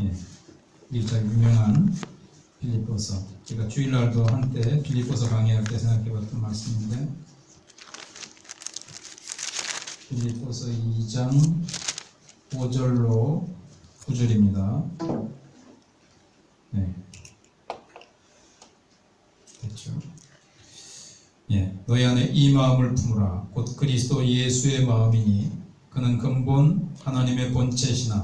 예, 일자 유명한 빌립보서. 제가 주일날도 한때 빌립보서 강의할 때 생각해봤던 말씀인데 빌립보서 2장 5절로 9절입니다. 네. 됐죠. 예, 너희 안에 이 마음을 품으라. 곧 그리스도 예수의 마음이니 그는 근본 하나님의 본체시나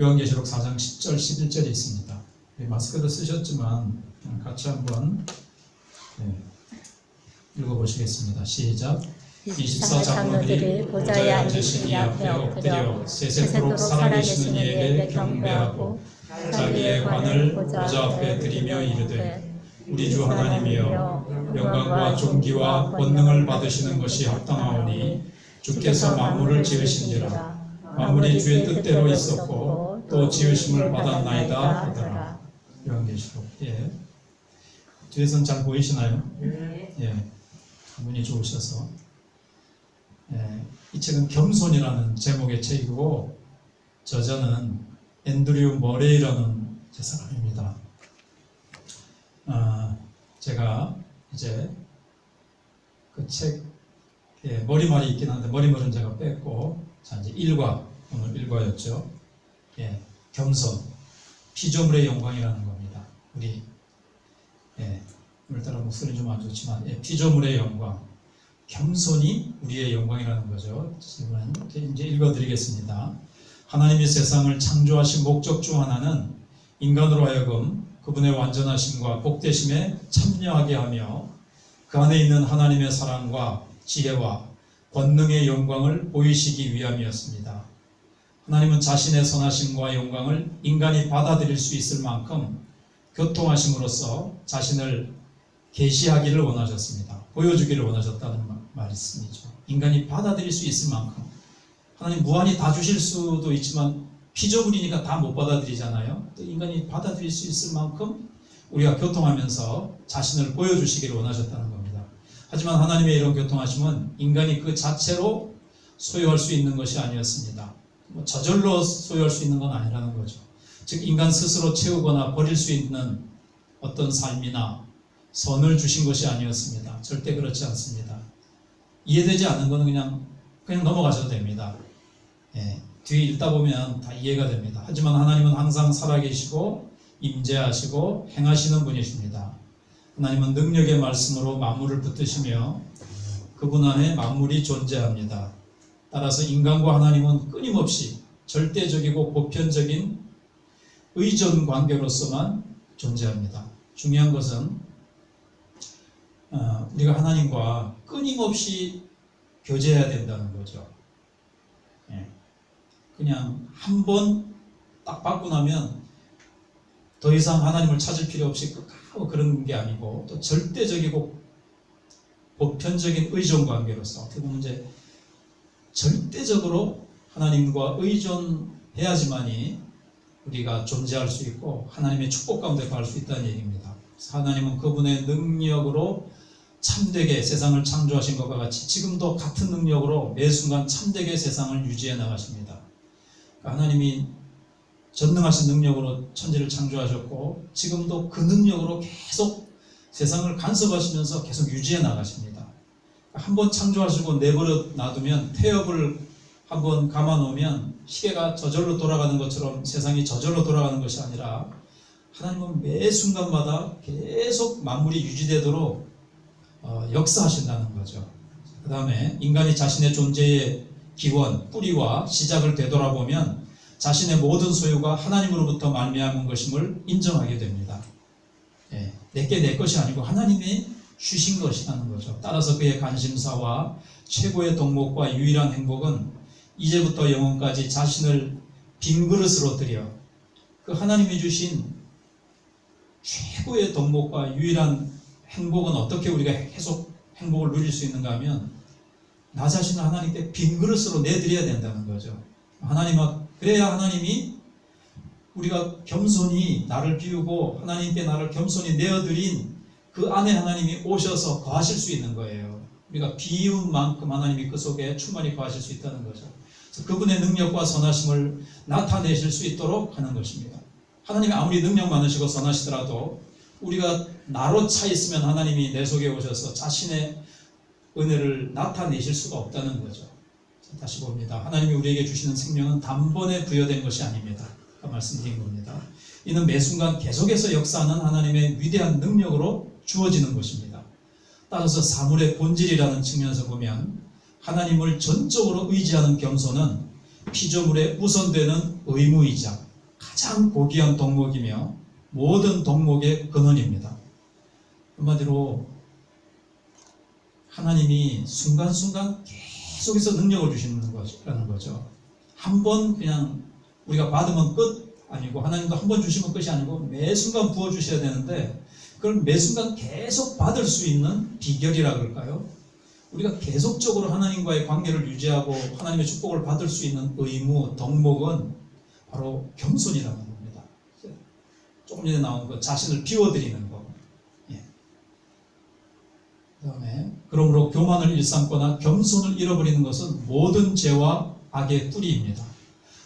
요한계시록 4장 10절 11절이 있습니다. 네, 마스크도 쓰셨지만 같이 한번 네, 읽어보시겠습니다. 시작. 24 장로들이 보좌에 앉으신 이 앞에 엎드려 세세토록 살아계신 이에게 경배하고 자기의 관을 보좌 앞에 드리며 이르되 우리 주 하나님이여 영광과 존귀와 권능을 받으시는 것이 합당하오니 주께서 만물을 지으신지라 만물이 주의 뜻대로 있었고 또 지으심을 받았나이다. 하더라 요한계시록 예. 뒤에선 잘 보이시나요? 예. 문이 좋으셔서. 예, 이 책은 겸손이라는 제목의 책이고 저자는 앤드류 머레이라는 제 사람입니다. 아, 제가 이제 그 책에 머리말이 있긴 한데 머리말은 제가 뺐고 자 이제 일과 오늘 일과였죠. 예, 겸손 피조물의 영광이라는 겁니다. 우리 예, 오늘따라 목소리 좀 안 좋지만 예, 피조물의 영광 겸손이 우리의 영광이라는 거죠. 지금은 이제 읽어드리겠습니다. 하나님이 세상을 창조하신 목적 중 하나는 인간으로 하여금 그분의 완전하심과 복되심에 참여하게 하며 그 안에 있는 하나님의 사랑과 지혜와 권능의 영광을 보이시기 위함이었습니다. 하나님은 자신의 선하심과 영광을 인간이 받아들일 수 있을 만큼 교통하심으로써 자신을 계시하기를 원하셨습니다. 보여주기를 원하셨다는 말씀이죠. 인간이 받아들일 수 있을 만큼 하나님 무한히 다 주실 수도 있지만 피조물이니까 다 못 받아들이잖아요. 또 인간이 받아들일 수 있을 만큼 우리가 교통하면서 자신을 보여주시기를 원하셨다는 겁니다. 하지만 하나님의 이런 교통하심은 인간이 그 자체로 소유할 수 있는 것이 아니었습니다. 뭐 저절로 소유할 수 있는 건 아니라는 거죠. 즉 인간 스스로 채우거나 버릴 수 있는 어떤 삶이나 선을 주신 것이 아니었습니다. 절대 그렇지 않습니다. 이해되지 않는 것은 그냥 그냥 넘어가셔도 됩니다. 예, 뒤에 읽다 보면 다 이해가 됩니다. 하지만 하나님은 항상 살아계시고 임재하시고 행하시는 분이십니다. 하나님은 능력의 말씀으로 만물을 붙드시며 그분 안에 만물이 존재합니다. 따라서 인간과 하나님은 끊임없이 절대적이고 보편적인 의존 관계로서만 존재합니다. 중요한 것은 어, 우리가 하나님과 끊임없이 교제해야 된다는 거죠. 예. 그냥 한 번 딱 받고 나면 더 이상 하나님을 찾을 필요 없이 끝하고 그런 게 아니고 또 절대적이고 보편적인 의존 관계로서 어떻게 보면 이제 절대적으로 하나님과 의존해야지만이 우리가 존재할 수 있고 하나님의 축복 가운데 갈수 있다는 얘기입니다. 하나님은 그분의 능력으로 참되게 세상을 창조하신 것과 같이 지금도 같은 능력으로 매 순간 참되게 세상을 유지해 나가십니다. 그러니까 하나님이 전능하신 능력으로 천지를 창조하셨고 지금도 그 능력으로 계속 세상을 간섭하시면서 계속 유지해 나가십니다. 한번 창조하시고 내버려 놔두면 태엽을 한번 감아 놓으면 시계가 저절로 돌아가는 것처럼 세상이 저절로 돌아가는 것이 아니라 하나님은 매 순간마다 계속 만물이 유지되도록 어, 역사하신다는 거죠. 그 다음에 인간이 자신의 존재의 기원, 뿌리와 시작을 되돌아보면 자신의 모든 소유가 하나님으로부터 말미암은 것임을 인정하게 됩니다. 예, 내게 내 것이 아니고 하나님이 주신 것이라는 거죠. 따라서 그의 관심사와 최고의 덕목과 유일한 행복은 이제부터 영원까지 자신을 빈 그릇으로 드려 그 하나님이 주신 최고의 덕목과 유일한 행복은 어떻게 우리가 계속 행복을 누릴 수 있는가 하면 나 자신을 하나님께 빈 그릇으로 내드려야 된다는 거죠. 하나님 앞 그래야 하나님이 우리가 겸손히 나를 비우고 하나님께 나를 겸손히 내어드린 그 안에 하나님이 오셔서 거하실 수 있는 거예요. 우리가 비운 만큼 하나님이 그 속에 충만히 거하실 수 있다는 거죠. 그래서 그분의 능력과 선하심을 나타내실 수 있도록 하는 것입니다. 하나님이 아무리 능력 많으시고 선하시더라도 우리가 나로 차 있으면 하나님이 내 속에 오셔서 자신의 은혜를 나타내실 수가 없다는 거죠. 자, 다시 봅니다. 하나님이 우리에게 주시는 생명은 단번에 부여된 것이 아닙니다. 아까 말씀드린 겁니다. 이는 매 순간 계속해서 역사하는 하나님의 위대한 능력으로 주어지는 것입니다. 따라서 사물의 본질이라는 측면에서 보면 하나님을 전적으로 의지하는 겸손은 피조물의 우선되는 의무이자 가장 고귀한 덕목이며 모든 덕목의 근원입니다. 한마디로 하나님이 순간순간 계속해서 능력을 주시는 것이라는 거죠. 한 번 그냥 우리가 받으면 끝 아니고 하나님도 한 번 주시면 끝이 아니고 매 순간 부어 주셔야 되는데 그걸 매 순간 계속 받을 수 있는 비결이라 그럴까요? 우리가 계속적으로 하나님과의 관계를 유지하고 하나님의 축복을 받을 수 있는 의무, 덕목은 바로 겸손이라는 겁니다. 조금 전에 나온 그 자신을 비워드리는 거. 예. 그다음에 그러므로 교만을 일삼거나 겸손을 잃어버리는 것은 모든 죄와 악의 뿌리입니다.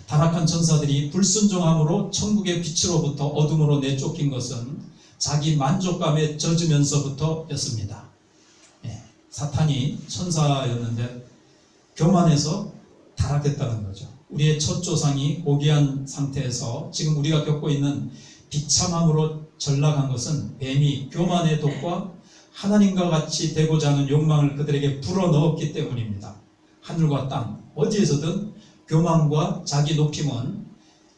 타락한 천사들이 불순종함으로 천국의 빛으로부터 어둠으로 내쫓긴 것은 자기 만족감에 젖으면서부터였습니다. 예, 사탄이 천사였는데 교만해서 타락했다는 거죠. 우리의 첫 조상이 고귀한 상태에서 지금 우리가 겪고 있는 비참함으로 전락한 것은 뱀이 교만의 독과 하나님과 같이 되고자 하는 욕망을 그들에게 불어넣었기 때문입니다. 하늘과 땅 어디에서든 교만과 자기 높임은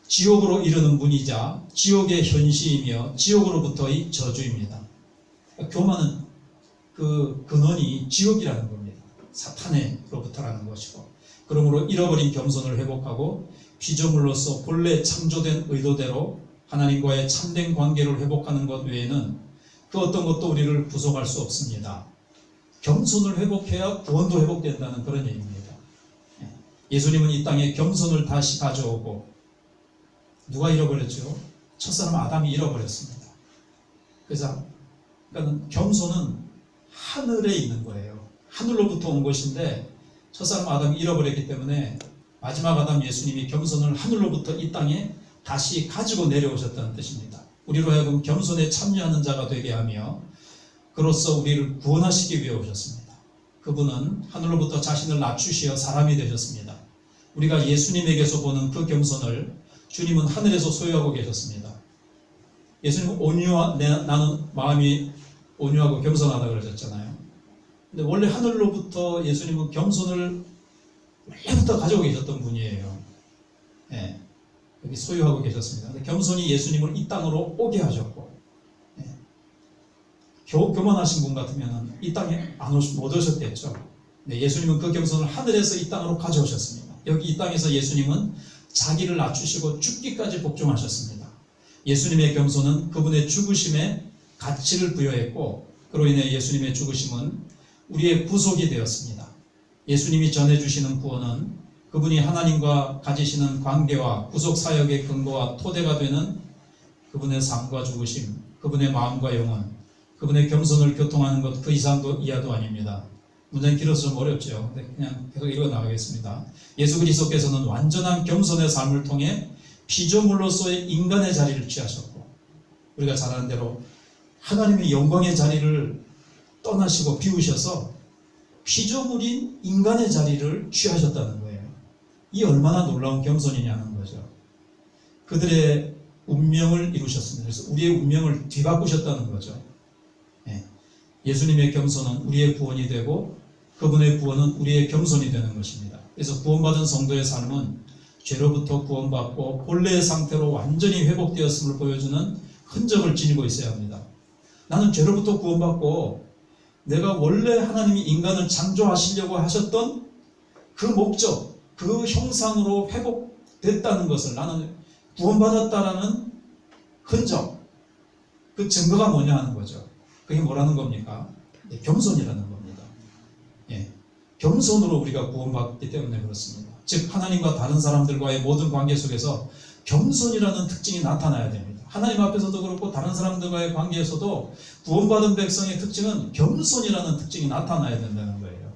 지옥으로 이르는 문이자 지옥의 현시이며 지옥으로부터의 저주입니다. 교만은 그 근원이 지옥이라는 겁니다. 사탄의로부터라는 것이고 그러므로 잃어버린 겸손을 회복하고 피조물로서 본래 창조된 의도대로 하나님과의 참된 관계를 회복하는 것 외에는 그 어떤 것도 우리를 구속할 수 없습니다. 겸손을 회복해야 구원도 회복된다는 그런 얘기입니다. 예수님은 이 땅에 겸손을 다시 가져오고 누가 잃어버렸죠? 첫사람 아담이 잃어버렸습니다. 그래서 그러니까 겸손은 하늘에 있는 거예요. 하늘로부터 온 것인데 첫사람 아담이 잃어버렸기 때문에 마지막 아담 예수님이 겸손을 하늘로부터 이 땅에 다시 가지고 내려오셨다는 뜻입니다. 우리로 하여금 겸손에 참여하는 자가 되게 하며 그로써 우리를 구원하시기 위해 오셨습니다. 그분은 하늘로부터 자신을 낮추시어 사람이 되셨습니다. 우리가 예수님에게서 보는 그 겸손을 주님은 하늘에서 소유하고 계셨습니다. 예수님은 온유하, 내, 나는 마음이 온유하고 겸손하다 그러셨잖아요. 근데 원래 하늘로부터 예수님은 겸손을 원래부터 가지고 계셨던 분이에요. 예, 여기 소유하고 계셨습니다. 근데 겸손이 예수님을 이 땅으로 오게 하셨고, 예, 교, 교만하신 분 같으면 이 땅에 안 오시, 못 오셨겠죠. 네, 예수님은 그 겸손을 하늘에서 이 땅으로 가져오셨습니다. 여기 이 땅에서 예수님은 자기를 낮추시고 죽기까지 복종하셨습니다. 예수님의 겸손은 그분의 죽으심에 가치를 부여했고 그로 인해 예수님의 죽으심은 우리의 구속이 되었습니다. 예수님이 전해주시는 구원은 그분이 하나님과 가지시는 관계와 구속 사역의 근거와 토대가 되는 그분의 삶과 죽으심, 그분의 마음과 영혼, 그분의 겸손을 교통하는 것 그 이상도 이하도 아닙니다. 문장이 길어서 좀 어렵죠. 근데 그냥 계속 읽어 나가겠습니다. 예수 그리스도께서는 완전한 겸손의 삶을 통해 피조물로서의 인간의 자리를 취하셨고 우리가 잘 아는 대로 하나님의 영광의 자리를 떠나시고 비우셔서 피조물인 인간의 자리를 취하셨다는 거예요. 이 얼마나 놀라운 겸손이냐는 거죠. 그들의 운명을 이루셨습니다. 그래서 우리의 운명을 뒤바꾸셨다는 거죠. 예. 예수님의 겸손은 우리의 구원이 되고 그분의 구원은 우리의 겸손이 되는 것입니다. 그래서 구원받은 성도의 삶은 죄로부터 구원받고 본래의 상태로 완전히 회복되었음을 보여주는 흔적을 지니고 있어야 합니다. 나는 죄로부터 구원받고 내가 원래 하나님이 인간을 창조하시려고 하셨던 그 목적, 그 형상으로 회복됐다는 것을 나는 구원받았다라는 흔적, 그 증거가 뭐냐 하는 거죠. 그게 뭐라는 겁니까? 예, 겸손이라는 겁니다. 예, 겸손으로 우리가 구원받기 때문에 그렇습니다. 즉 하나님과 다른 사람들과의 모든 관계 속에서 겸손이라는 특징이 나타나야 됩니다. 하나님 앞에서도 그렇고 다른 사람들과의 관계에서도 구원받은 백성의 특징은 겸손이라는 특징이 나타나야 된다는 거예요.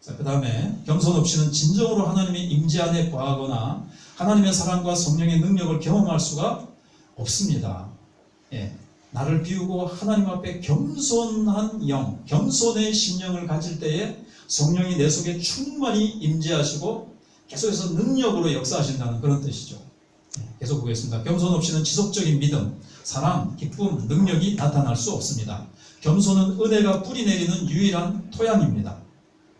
자, 그 다음에 겸손 없이는 진정으로 하나님의 임재 안에 거하거나 하나님의 사랑과 성령의 능력을 경험할 수가 없습니다. 예, 나를 비우고 하나님 앞에 겸손한 영, 겸손의 심령을 가질 때에 성령이 내 속에 충만히 임재하시고 계속해서 능력으로 역사하신다는 그런 뜻이죠. 예, 계속 보겠습니다. 겸손 없이는 지속적인 믿음, 사랑, 기쁨, 능력이 나타날 수 없습니다. 겸손은 은혜가 뿌리 내리는 유일한 토양입니다.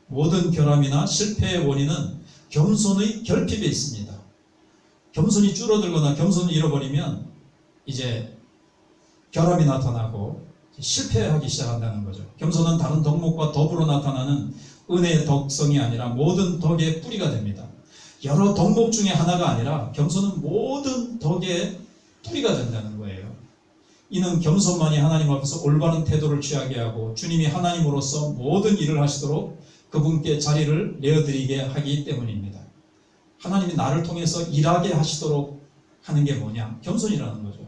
모든 결함이나 실패의 원인은 겸손의 결핍에 있습니다. 겸손이 줄어들거나 겸손을 잃어버리면 이제 결함이 나타나고 실패하기 시작한다는 거죠. 겸손은 다른 덕목과 더불어 나타나는 은혜의 덕성이 아니라 모든 덕의 뿌리가 됩니다. 여러 덕목 중에 하나가 아니라 겸손은 모든 덕의 뿌리가 된다는 거예요. 이는 겸손만이 하나님 앞에서 올바른 태도를 취하게 하고 주님이 하나님으로서 모든 일을 하시도록 그분께 자리를 내어드리게 하기 때문입니다. 하나님이 나를 통해서 일하게 하시도록 하는 게 뭐냐? 겸손이라는 거죠.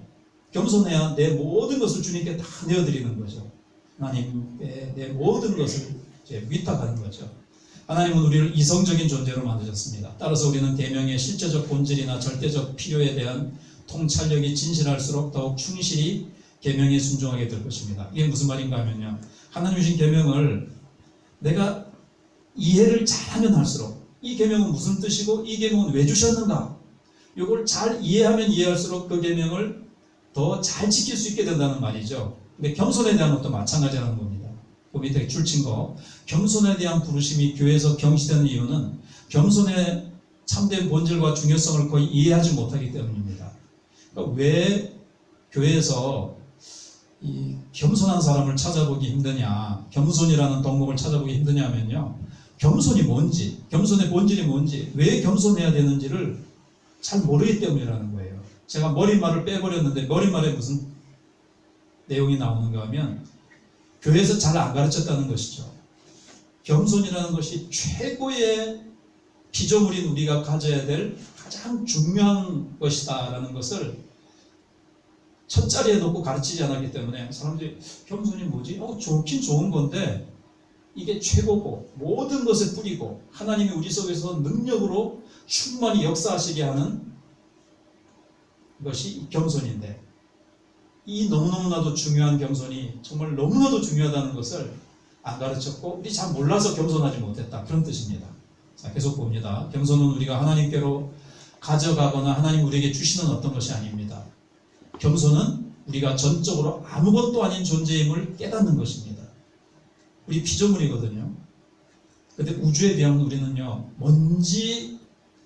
겸손해야 내 모든 것을 주님께 다 내어드리는 거죠. 하나님께 내 모든 것을 위탁하는 거죠. 하나님은 우리를 이성적인 존재로 만드셨습니다. 따라서 우리는 계명의 실제적 본질이나 절대적 필요에 대한 통찰력이 진실할수록 더욱 충실히 계명에 순종하게 될 것입니다. 이게 무슨 말인가 하면요. 하나님 주신 계명을 내가 이해를 잘하면 할수록 이 계명은 무슨 뜻이고 이 계명은 왜 주셨는가? 이걸 잘 이해하면 이해할수록 그 계명을 더 잘 지킬 수 있게 된다는 말이죠. 근데 겸손에 대한 것도 마찬가지라는 겁니다. 그 밑에 줄친 거. 겸손에 대한 부르심이 교회에서 경시되는 이유는 겸손의 참된 본질과 중요성을 거의 이해하지 못하기 때문입니다. 그러니까 왜 교회에서 이 겸손한 사람을 찾아보기 힘드냐, 겸손이라는 덕목을 찾아보기 힘드냐면요. 겸손이 뭔지, 겸손의 본질이 뭔지, 왜 겸손해야 되는지를 잘 모르기 때문이라는 거예요. 제가 머리말을 빼버렸는데 머리말에 무슨 내용이 나오는가 하면 교회에서 잘 안 가르쳤다는 것이죠. 겸손이라는 것이 최고의 피조물인 우리가 가져야 될 가장 중요한 것이다라는 것을 첫 자리에 놓고 가르치지 않았기 때문에 사람들이 겸손이 뭐지? 어, 좋긴 좋은 건데 이게 최고고 모든 것을 뿌리고 하나님이 우리 속에서 능력으로 충만히 역사하시게 하는 것이 겸손인데 이 너무너무나도 중요한 겸손이 정말 너무나도 중요하다는 것을 안 가르쳤고 우리 잘 몰라서 겸손하지 못했다 그런 뜻입니다. 자 계속 봅니다. 겸손은 우리가 하나님께로 가져가거나 하나님 우리에게 주시는 어떤 것이 아닙니다. 겸손은 우리가 전적으로 아무것도 아닌 존재임을 깨닫는 것입니다. 우리 피조물이거든요. 근데 우주에 비하면 우리는요, 먼지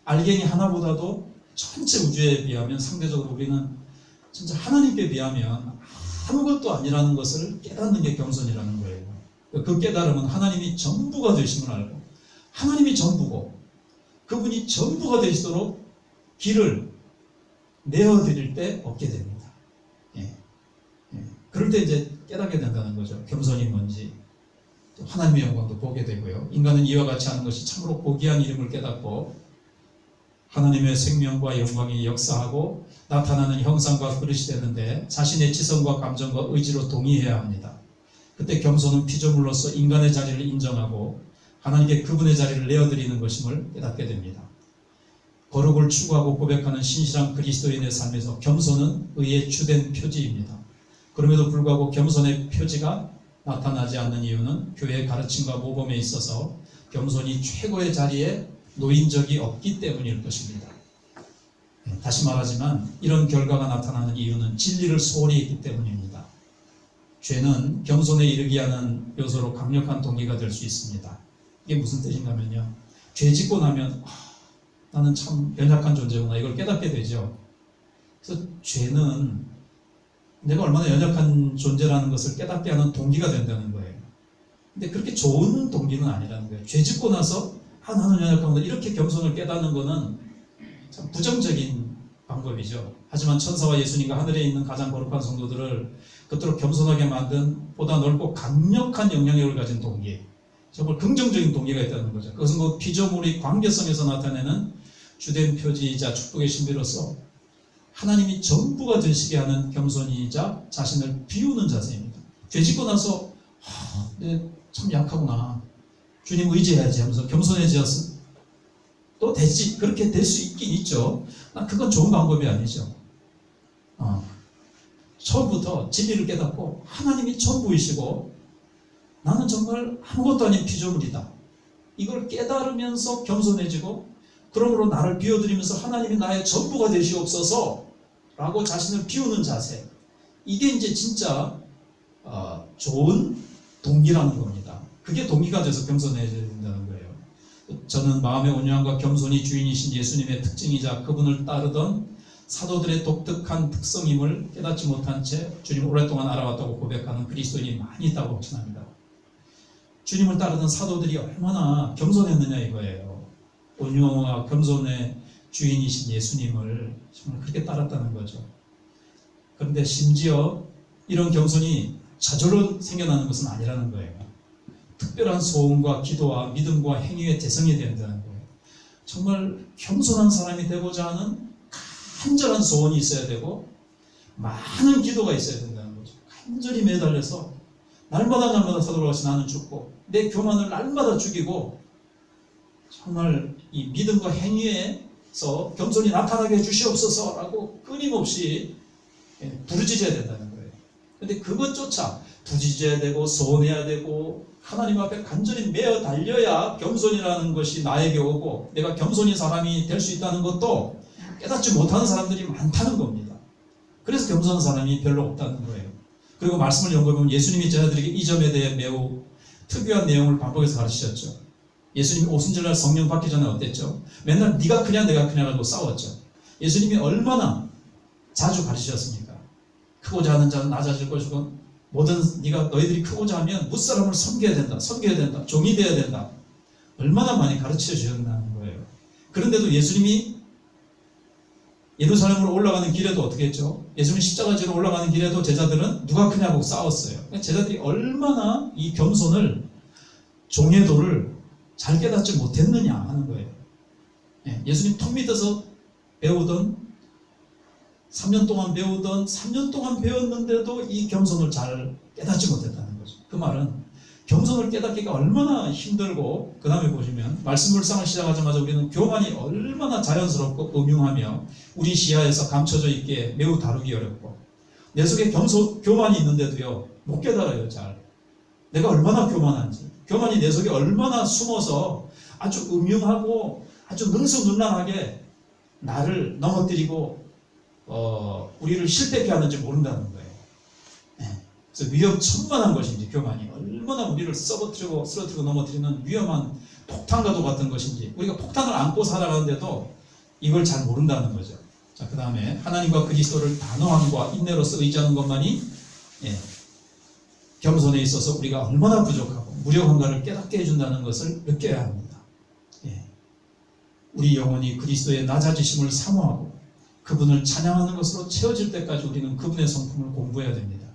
알갱이 하나보다도 전체 우주에 비하면 상대적으로 우리는 진짜 하나님께 비하면 아무것도 아니라는 것을 깨닫는 게 겸손이라는 거예요. 그 깨달음은 하나님이 전부가 되심을 알고 하나님이 전부고 그분이 전부가 되시도록 길을 내어드릴 때 얻게 됩니다. 예. 예. 그럴 때 이제 깨닫게 된다는 거죠. 겸손이 뭔지. 또 하나님의 영광도 보게 되고요. 인간은 이와 같이 하는 것이 참으로 고귀한 이름을 깨닫고 하나님의 생명과 영광이 역사하고 나타나는 형상과 그릇이 되는데 자신의 지성과 감정과 의지로 동의해야 합니다. 그때 겸손은 피조물로서 인간의 자리를 인정하고 하나님께 그분의 자리를 내어드리는 것임을 깨닫게 됩니다. 거룩을 추구하고 고백하는 신실한 그리스도인의 삶에서 겸손은 의의 주된 표지입니다. 그럼에도 불구하고 겸손의 표지가 나타나지 않는 이유는 교회의 가르침과 모범에 있어서 겸손이 최고의 자리에 놓인 적이 없기 때문일 것입니다. 네, 다시 말하지만 이런 결과가 나타나는 이유는 진리를 소홀히 했기 때문입니다. 죄는 겸손에 이르게 하는 요소로 강력한 동기가 될 수 있습니다. 이게 무슨 뜻인가면요. 죄 짓고 나면 아, 나는 참 연약한 존재구나 이걸 깨닫게 되죠. 그래서 죄는 내가 얼마나 연약한 존재라는 것을 깨닫게 하는 동기가 된다는 거예요. 근데 그렇게 좋은 동기는 아니라는 거예요. 죄 짓고 나서 아 나는 연약하구나 이렇게 겸손을 깨닫는 거는 참 부정적인 방법이죠. 하지만 천사와 예수님과 하늘에 있는 가장 거룩한 성도들을 그토록 겸손하게 만든 보다 넓고 강력한 영향력을 가진 동기, 정말 긍정적인 동기가 있다는 거죠. 그것은 그 피조물의 관계성에서 나타내는 주된 표지이자 축복의 신비로서 하나님이 전부가 되시게 하는 겸손이자 자신을 비우는 자세입니다. 되짓고 나서 아, 내참 약하구나. 주님 의지해야지 하면서 겸손해졌어. 또 되지 그렇게 될 수 있긴 있죠. 난 그건 좋은 방법이 아니죠. 어. 처음부터 진리를 깨닫고 하나님이 전부이시고 나는 정말 아무것도 아닌 피조물이다. 이걸 깨달으면서 겸손해지고 그러므로 나를 비워드리면서 하나님이 나의 전부가 되시옵소서 라고 자신을 비우는 자세. 이게 이제 진짜 어, 좋은 동기라는 겁니다. 그게 동기가 돼서 겸손해져야 된다는 거예요. 저는 마음의 온유함과 겸손이 주인이신 예수님의 특징이자 그분을 따르던 사도들의 독특한 특성임을 깨닫지 못한 채 주님을 오랫동안 알아왔다고 고백하는 그리스도인이 많이 있다고 확신합니다. 주님을 따르던 사도들이 얼마나 겸손했느냐 이거예요. 온유와 겸손의 주인이신 예수님을 정말 그렇게 따랐다는 거죠. 그런데 심지어 이런 겸손이 저절로 생겨나는 것은 아니라는 거예요. 특별한 소원과 기도와 믿음과 행위의 대상이 된다는 거예요. 정말 겸손한 사람이 되고자 하는 간절한 소원이 있어야 되고 많은 기도가 있어야 된다는 거죠. 간절히 매달려서 날마다 날마다 사도록같이 나는 죽고 내 교만을 날마다 죽이고 정말 이 믿음과 행위에서 겸손히 나타나게 해주시옵소서라고 끊임없이 예, 부르짖어야 된다는 거예요. 근데 그것조차 부짖어야 되고 소원해야 되고 하나님 앞에 간절히 매어 달려야 겸손이라는 것이 나에게 오고 내가 겸손인 사람이 될 수 있다는 것도 깨닫지 못하는 사람들이 많다는 겁니다. 그래서 겸손한 사람이 별로 없다는 거예요. 그리고 말씀을 연구해보면 예수님이 제자들에게 이 점에 대해 매우 특유한 내용을 반복해서 가르치셨죠. 예수님이 오순절날 성령 받기 전에 어땠죠? 맨날 네가 크냐 내가 크냐 가지고 싸웠죠. 예수님이 얼마나 자주 가르치셨습니까? 크고자 하는 자는 낮아질 것이고 모든 네가 너희들이 크고자 하면 무사람을 섬겨야 된다. 섬겨야 된다. 종이 되어야 된다. 얼마나 많이 가르쳐 주셨다는 거예요. 그런데도 예수님이 예루살렘으로 올라가는 길에도 어떻게 했죠? 예수님 십자가 지로 올라가는 길에도 제자들은 누가 크냐고 싸웠어요. 제자들이 얼마나 이 겸손을 종의 도를 잘 깨닫지 못했느냐 하는 거예요. 예, 예수님 턱 밑에서 배우던 3년 동안 배우던 3년 동안 배웠는데도 이 겸손을 잘 깨닫지 못했다는 거죠. 그 말은 겸손을 깨닫기가 얼마나 힘들고 그 다음에 보시면 말씀 묵상을 시작하자마자 우리는 교만이 얼마나 자연스럽고 음흉하며 우리 시야에서 감춰져 있기에 매우 다루기 어렵고 내 속에 겸손, 교만이 있는데도요 못 깨달아요 잘 내가 얼마나 교만한지 교만이 내 속에 얼마나 숨어서 아주 음흉하고 아주 능수능란하게 나를 넘어뜨리고 어, 우리를 실패케 하는지 모른다는 거예요. 네. 그래서 위험천만한 것인지 교만이 얼마나 우리를 썩어뜨리고 쓰러뜨리고 넘어뜨리는 위험한 폭탄과도 같은 것인지 우리가 폭탄을 안고 살아가는데도 이걸 잘 모른다는 거죠. 자, 그 다음에 하나님과 그리스도를 단호함과 인내로서 의지하는 것만이 예, 겸손에 있어서 우리가 얼마나 부족하고 무력한가를 깨닫게 해준다는 것을 느껴야 합니다. 예. 우리 영혼이 그리스도의 낮아지심을 사모하고 그분을 찬양하는 것으로 채워질 때까지 우리는 그분의 성품을 공부해야 됩니다.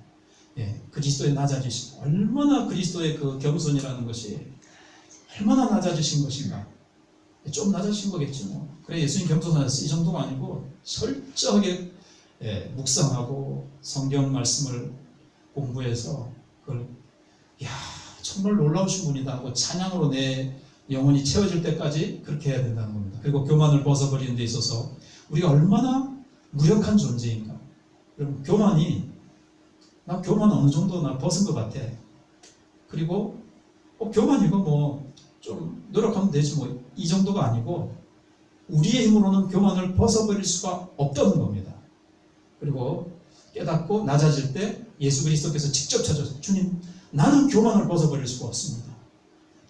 예, 그리스도의 낮아지심 얼마나 그리스도의 그 겸손이라는 것이 얼마나 낮아지신 것인가 좀 낮아지신 거겠지 뭐 그래 예수님 겸손하셨어 이 정도가 아니고 철저하게 예, 묵상하고 성경 말씀을 공부해서 그걸 야 정말 놀라우신 분이다 하고 찬양으로 내 영혼이 채워질 때까지 그렇게 해야 된다는 겁니다. 그리고 교만을 벗어버리는 데 있어서 우리가 얼마나 무력한 존재인가. 여러분 교만이 나 교만 어느 정도 나 벗은 것 같아. 그리고 어, 교만이고 뭐좀 노력하면 되지 뭐 이 정도가 아니고 우리의 힘으로는 교만을 벗어버릴 수가 없다는 겁니다. 그리고 깨닫고 낮아질 때 예수 그리스도께서 직접 찾아서 주님 나는 교만을 벗어버릴 수가 없습니다.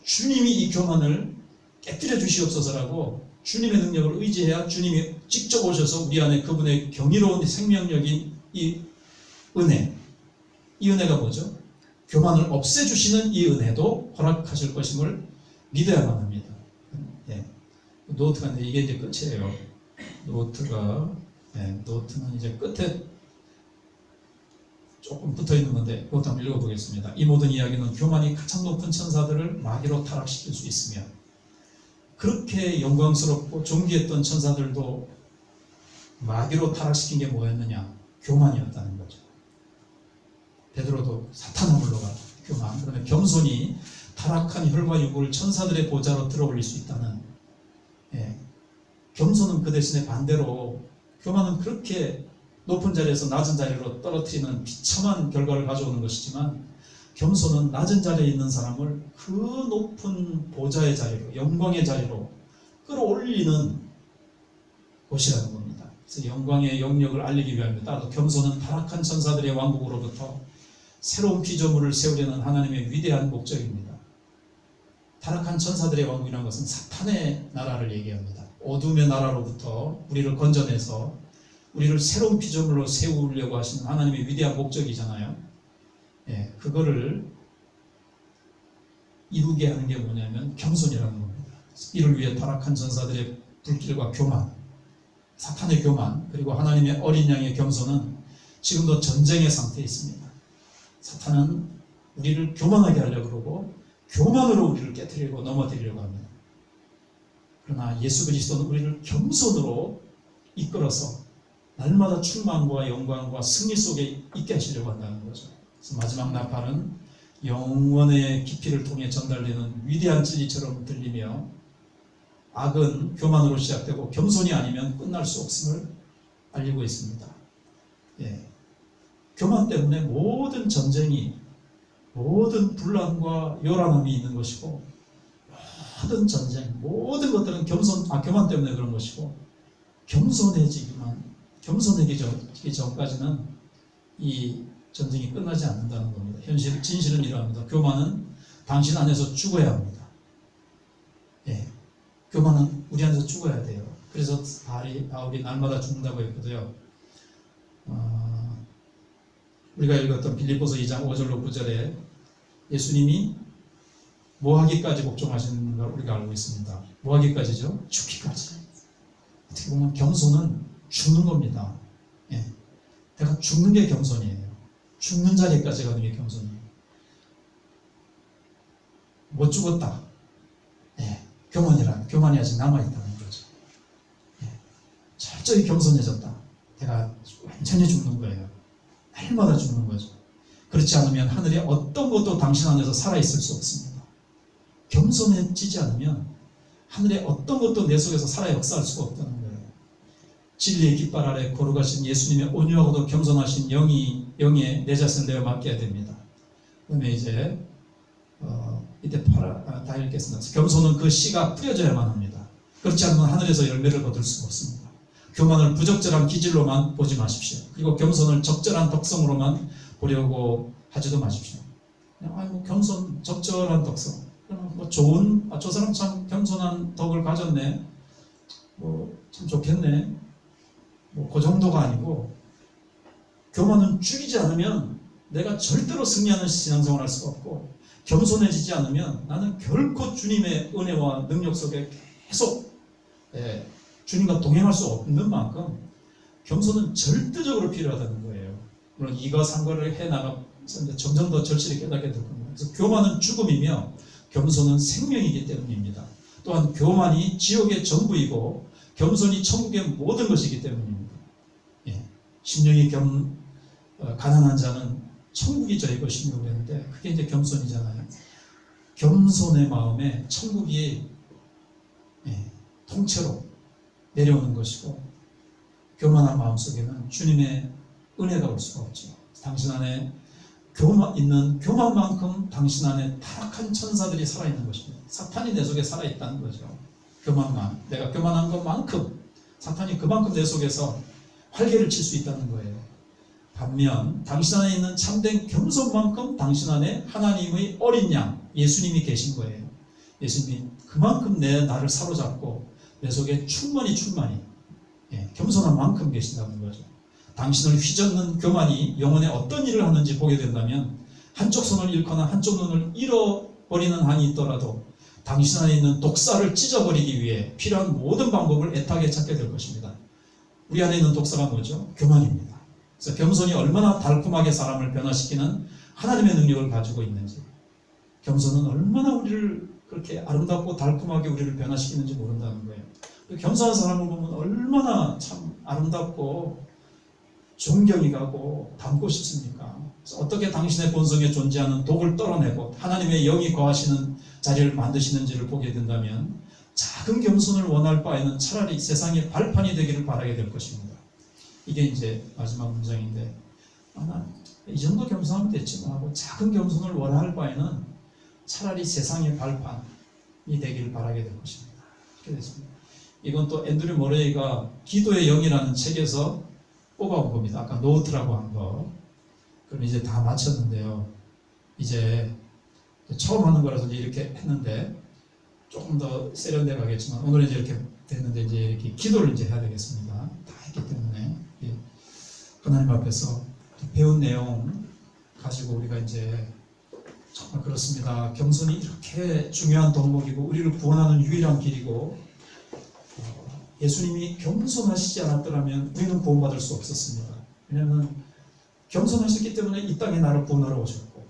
주님이 이 교만을 깨뜨려 주시옵소서라고 주님의 능력을 의지해야 주님이 직접 오셔서 우리 안에 그분의 경이로운 생명력인 이 은혜 이 은혜가 뭐죠? 교만을 없애주시는 이 은혜도 허락하실 것임을 믿어야만 합니다. 예. 노트가 있는데 이게 이제 끝이에요. 노트가 예, 노트는 이제 끝에 조금 붙어 있는 건데 그것도 한번 읽어보겠습니다. 이 모든 이야기는 교만이 가장 높은 천사들을 마귀로 타락시킬 수 있으며 그렇게 영광스럽고 존귀했던 천사들도 마귀로 타락시킨 게 뭐였느냐? 교만이었다는 거죠. 베드로도 사탄을 불러가 교만. 그러면 겸손이 타락한 혈과 육을 천사들의 보좌로 들어올릴 수 있다는. 예. 겸손은 그 대신에 반대로 교만은 그렇게 높은 자리에서 낮은 자리로 떨어뜨리는 비참한 결과를 가져오는 것이지만 겸손은 낮은 자리에 있는 사람을 그 높은 보좌의 자리로 영광의 자리로 끌어올리는 곳이라는 겁니다. 그래서 영광의 영역을 알리기 위함입니다. 따라서 겸손은 타락한 천사들의 왕국으로부터 새로운 피조물을 세우려는 하나님의 위대한 목적입니다. 타락한 천사들의 왕국이라는 것은 사탄의 나라를 얘기합니다. 어둠의 나라로부터 우리를 건져내서 우리를 새로운 피조물로 세우려고 하시는 하나님의 위대한 목적이잖아요. 예, 그거를 이루게 하는 게 뭐냐면 겸손이라는 겁니다. 이를 위해 타락한 전사들의 불길과 교만, 사탄의 교만, 그리고 하나님의 어린 양의 겸손은 지금도 전쟁의 상태에 있습니다. 사탄은 우리를 교만하게 하려고 그러고 교만으로 우리를 깨뜨리고 넘어뜨리려고 합니다. 그러나 예수 그리스도는 우리를 겸손으로 이끌어서 날마다 충만과 영광과 승리 속에 있게 하시려고 한다는 거죠. 마지막 나팔은 영원의 깊이를 통해 전달되는 위대한 진리처럼 들리며 악은 교만으로 시작되고 겸손이 아니면 끝날 수 없음을 알리고 있습니다. 예. 교만 때문에 모든 전쟁이 모든 분란과 요란함이 있는 것이고 모든 전쟁, 모든 것들은 겸손, 아 교만 때문에 그런 것이고 겸손해지기만 겸손해지기 전까지는 이 전쟁이 끝나지 않는다는 겁니다. 현실, 진실은 이러합니다. 교만은 당신 안에서 죽어야 합니다. 예. 교만은 우리 안에서 죽어야 돼요. 그래서 바울이, 바울이 날마다 죽는다고 했거든요. 어, 우리가 읽었던 빌립보서 2장 5절로 9절에 예수님이 뭐하기까지 복종하시는 걸 우리가 알고 있습니다. 뭐하기까지죠? 죽기까지. 어떻게 보면 겸손은 죽는 겁니다. 예. 내가 죽는 게 겸손이에요. 죽는 자리까지 게 겸손이에요. 못 죽었다. 예. 교만이란 교만이 아직 남아있다는 거죠. 예. 철저히 겸손해졌다. 내가 완전히 죽는 거예요. 날마다 죽는 거죠. 그렇지 않으면 하늘에 어떤 것도 당신 안에서 살아있을 수 없습니다. 겸손해지지 않으면 하늘에 어떤 것도 내 속에서 살아 역사할 수가 없다는 거예요. 진리의 깃발 아래 거룩하신 예수님의 온유하고도 겸손하신 영이 영에 내 자신을 내어 맡겨야 됩니다. 그다음에 이제 어, 이때 팔아, 아, 다 읽겠습니다. 겸손은 그 씨가 뿌려져야만 합니다. 그렇지 않으면 하늘에서 열매를 거둘 수가 없습니다. 교만을 부적절한 기질로만 보지 마십시오. 그리고 겸손을 적절한 덕성으로만 보려고 하지도 마십시오. 아이고 겸손 적절한 덕성. 그러면 뭐 좋은 아, 저 사람 참 겸손한 덕을 가졌네. 뭐 참 좋겠네. 뭐 그 정도가 아니고 교만은 죽이지 않으면 내가 절대로 승리하는 신앙생활을 할 수가 없고 겸손해지지 않으면 나는 결코 주님의 은혜와 능력 속에 계속 예, 주님과 동행할 수 없는 만큼 겸손은 절대적으로 필요하다는 거예요. 물론 이가 상과를 해 나가서 점점 더 절실히 깨닫게 될 겁니다. 그래서 교만은 죽음이며 겸손은 생명이기 때문입니다. 또한 교만이 지옥의 전부이고 겸손이 천국의 모든 것이기 때문입니다. 예, 심령이 겸 어, 가난한 자는 천국이 저의 것이라고 그랬는데 그게 이제 겸손이잖아요. 겸손의 마음에 천국이 예, 통째로 내려오는 것이고 교만한 마음 속에는 주님의 은혜가 올 수가 없죠. 당신 안에 교만 있는 교만만큼 당신 안에 타락한 천사들이 살아 있는 것입니다. 사탄이 내 속에 살아 있다는 거죠. 교만만 내가 교만한 것만큼 사탄이 그만큼 내 속에서 활개를 칠 수 있다는 거예요. 반면 당신 안에 있는 참된 겸손만큼 당신 안에 하나님의 어린 양 예수님이 계신 거예요. 예수님이 그만큼 내 나를 사로잡고 내 속에 충만히 충만히 예, 겸손한 만큼 계신다는 거죠. 당신을 휘젓는 교만이 영혼에 어떤 일을 하는지 보게 된다면 한쪽 손을 잃거나 한쪽 눈을 잃어버리는 한이 있더라도 당신 안에 있는 독사를 찢어버리기 위해 필요한 모든 방법을 애타게 찾게 될 것입니다. 우리 안에 있는 독사가 뭐죠? 교만입니다. 그래서 겸손이 얼마나 달콤하게 사람을 변화시키는 하나님의 능력을 가지고 있는지, 겸손은 얼마나 우리를 그렇게 아름답고 달콤하게 우리를 변화시키는지 모른다는 거예요. 겸손한 사람을 보면 얼마나 참 아름답고 존경이 가고 닮고 싶습니까? 어떻게 당신의 본성에 존재하는 독을 떨어내고 하나님의 영이 거하시는 자리를 만드시는지를 보게 된다면 작은 겸손을 원할 바에는 차라리 세상의 발판이 되기를 바라게 될 것입니다. 이게 이제 마지막 문장인데 아, 난이 정도 겸손하면 됐지 뭐 하고 작은 겸손을 원할 바에는 차라리 세상의 발판이 되기를 바라게 될 것입니다. 이렇게 됐습니다. 이건 또 앤드류 모레이가 기도의 영이라는 책에서 뽑아온 겁니다. 아까 노트라고 한 거. 그럼 이제 다 마쳤는데요. 이제 처음 하는 거라서 이렇게 했는데 조금 더 세련돼 가겠지만 오늘은 이제 이렇게 됐는데 이제 이렇게 기도를 이제 해야 되겠습니다. 하나님 앞에서 배운 내용 가지고 우리가 이제 정말 그렇습니다. 겸손이 이렇게 중요한 덕목이고 우리를 구원하는 유일한 길이고 어, 예수님이 겸손하시지 않았더라면 우리는 구원받을 수 없었습니다. 왜냐하면 겸손하셨기 때문에 이 땅에 나를 구원하러 오셨고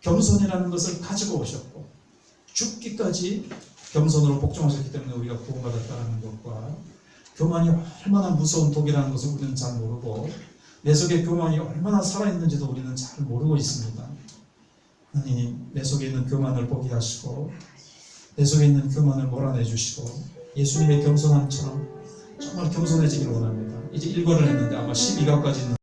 겸손이라는 것을 가지고 오셨고 죽기까지 겸손으로 복종하셨기 때문에 우리가 구원받았다는 것과 교만이 얼마나 무서운 독이라는 것을 우리는 잘 모르고 내 속에 교만이 얼마나 살아있는지도 우리는 잘 모르고 있습니다. 하나님 내 속에 있는 교만을 보게 하시고 내 속에 있는 교만을 몰아내 주시고 예수님의 겸손함처럼 정말 겸손해지기를 원합니다. 이제 1권을 했는데 아마 12가까지는